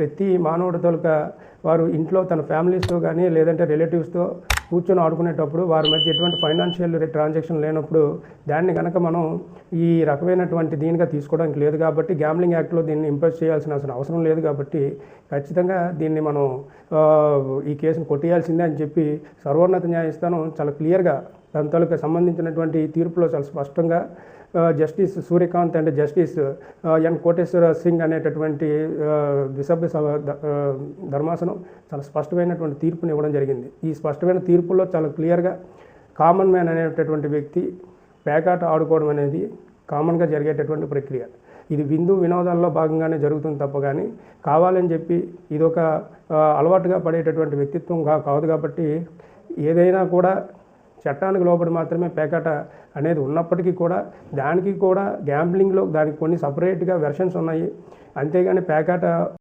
ప్రతి మానవుడి తొలక వారు ఇంట్లో తన ఫ్యామిలీస్తో కానీ లేదంటే రిలేటివ్స్తో కూర్చొని ఆడుకునేటప్పుడు వారి మధ్య ఎటువంటి ఫైనాన్షియల్ ట్రాన్సాక్షన్ లేనప్పుడు దాన్ని కనుక మనం ఈ రకమైనటువంటి దీనిగా తీసుకోవడానికి లేదు కాబట్టి గ్యాంబ్లింగ్ యాక్ట్లో దీన్ని ఇంపోజ్ చేయాల్సిన అసలు అవసరం లేదు కాబట్టి ఖచ్చితంగా దీన్ని మనం ఈ కేసును కొట్టేయాల్సిందే అని చెప్పి సర్వోన్నత న్యాయస్థానం చాలా క్లియర్గా దాని తాలూకు సంబంధించినటువంటి తీర్పులో చాలా స్పష్టంగా Justice Suryakant and Justice N Koteswara Singh అనేటటువంటి ద్విసభ్య సభ ధర్మాసనం చాలా స్పష్టమైనటువంటి తీర్పుని ఇవ్వడం జరిగింది. ఈ స్పష్టమైన తీర్పులో చాలా క్లియర్గా కామన్ మ్యాన్ అనేటటువంటి వ్యక్తి పేకాట ఆడుకోవడం అనేది కామన్గా జరిగేటటువంటి ప్రక్రియ. ఇది విందు వినోదాల్లో భాగంగానే జరుగుతుంది తప్ప కానీ కావాలని చెప్పి ఇదొక ఒక అలవాటుగా పడేటటువంటి వ్యక్తిత్వం కాదు కాబట్టి ఏదైనా కూడా చట్టానికి లోబడి మాత్రమే పేకాట అనేది ఉన్నప్పటికీ కూడా దానికి కూడా గ్యాంబ్లింగ్లో దానికి కొన్ని సపరేట్గా వెర్షన్స్ ఉన్నాయి. అంతేగాని పేకాట